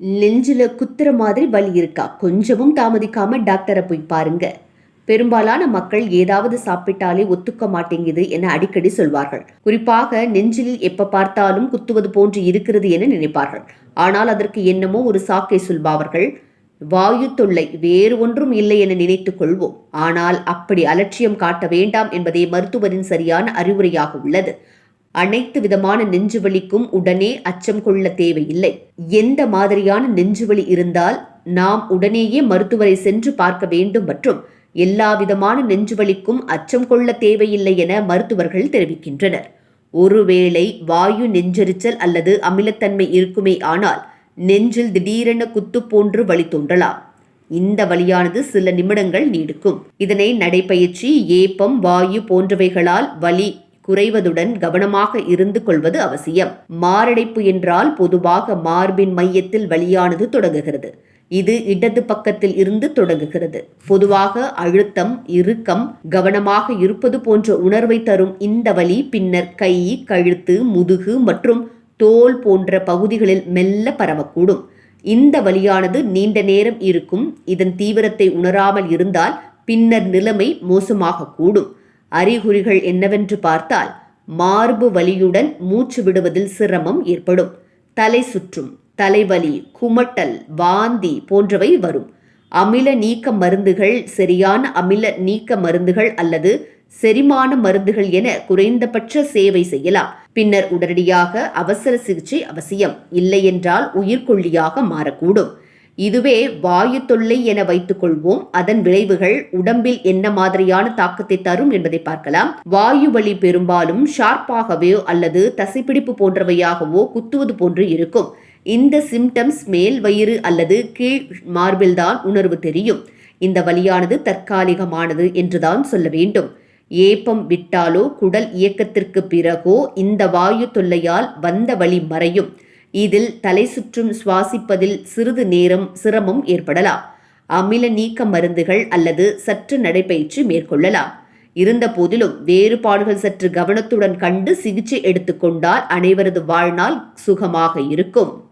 நெஞ்சில குத்துற மாதிரி வலி இருக்கா? கொஞ்சமும் தாமதிக்காம டாக்டரை போய் பாருங்க. பெரும்பாலான மக்கள் ஏதாவது சாப்பிட்டாலே ஒத்துக்க மாட்டேங்குது என அடிக்கடி சொல்வார்கள். குறிப்பாக நெஞ்சில் எப்ப பார்த்தாலும் குத்துவது போன்று இருக்கிறது என நினைப்பார்கள். ஆனால் அதற்கு என்னமோ ஒரு சாக்கை சொல்வார்கள் வாயு தொல்லை வேறு ஒன்றும் இல்லை என நினைத்துக் கொள்வோம். ஆனால் அப்படி அலட்சியம் காட்ட வேண்டாம் என்பதே மருத்துவரின் சரியான அறிவுரையாக உள்ளது. அனைத்து விதமான நெஞ்சுவலிக்கும் உடனே அச்சம் கொள்ள தேவையில்லை. எந்த மாதிரியான நெஞ்சுவலி இருந்தால் நாம் உடனேயே மருத்துவரை சென்று பார்க்க வேண்டும் மற்றும் எல்லா விதமான நெஞ்சுவலிக்கும் அச்சம் கொள்ள தேவையில்லை என மருத்துவர்கள் தெரிவிக்கின்றனர். ஒருவேளை வாயு நெஞ்செரிச்சல் அல்லது அமிலத்தன்மை இருக்குமே ஆனால் நெஞ்சில் திடீரென குத்து போன்று வலி தோன்றலாம். இந்த வலியானது சில நிமிடங்கள் நீடிக்கும். இதனை நடைப்பயிற்சி ஏப்பம் வாயு போன்றவைகளால் வலி குறைவதுடன் கவனமாக இருந்து கொள்வது அவசியம். மாரடைப்பு என்றால் பொதுவாக மார்பின் மையத்தில் வலியானது தொடங்குகிறது. இது இடது பக்கத்தில் இருந்து தொடங்குகிறது. பொதுவாக அழுத்தம் இறுக்கம் கவனமாக இருப்பது போன்ற உணர்வை தரும் இந்த வலி பின்னர் கை கழுத்து முதுகு மற்றும் தோல் போன்ற பகுதிகளில் மெல்ல பரவக்கூடும். இந்த வலியானது நீண்ட நேரம் இருக்கும். இதன் தீவிரத்தை உணராமல் இருந்தால் பின்னர் நிலைமை மோசமாகக்கூடும். அறிகுறிகள் என்னவென்று பார்த்தால் மார்பு வலியுடன் மூச்சு விடுவதில் சிரமம் ஏற்படும். தலை சுற்றும் தலைவலி குமட்டல் வாந்தி போன்றவை வரும். அமில நீக்க மருந்துகள் சரியான அமில நீக்க மருந்துகள் அல்லது செரிமான மருந்துகள் என குறைந்தபட்ச சேவை செய்யலாம். பின்னர் உடனடியாக அவசர சிகிச்சை அவசியம். இல்லையென்றால் உயிர்கொல்லியாக மாறக்கூடும். இதுவே வாயு தொல்லை என வைத்துக் கொள்வோம் அதன் விளைவுகள் உடம்பில் என்ன மாதிரியான தாக்கத்தை தரும் என்பதை பார்க்கலாம். வாயு வலி பெரும்பாலும் ஷார்ப்பாகவோ அல்லது தசைப்பிடிப்பு போன்றவையாகவோ குத்துவது போன்று இருக்கும். இந்த சிம்டம்ஸ் மேல் வயிறு அல்லது கீழ் மார்பில்தான் உணர்வு தெரியும். இந்த வலியானது தற்காலிகமானது என்றுதான் சொல்ல வேண்டும். ஏப்பம் விட்டாலோ குடல் இயக்கத்திற்கு பிறகோ இந்த வாயு தொல்லையால் வந்த வழி மறையும். இதில் தலை சுற்றும் சுவாசிப்பதில் சிறிது நேரம் சிரமம் ஏற்படலாம். அமில நீக்க மருந்துகள் அல்லது சற்று நடைபயிற்சி மேற்கொள்ளலாம். இருந்த போதிலும் வேறுபாடுகள் சற்று கவனத்துடன் கண்டு சிகிச்சை எடுத்துக்கொண்டால் அனைவரது வாழ்நாள் சுகமாக இருக்கும்.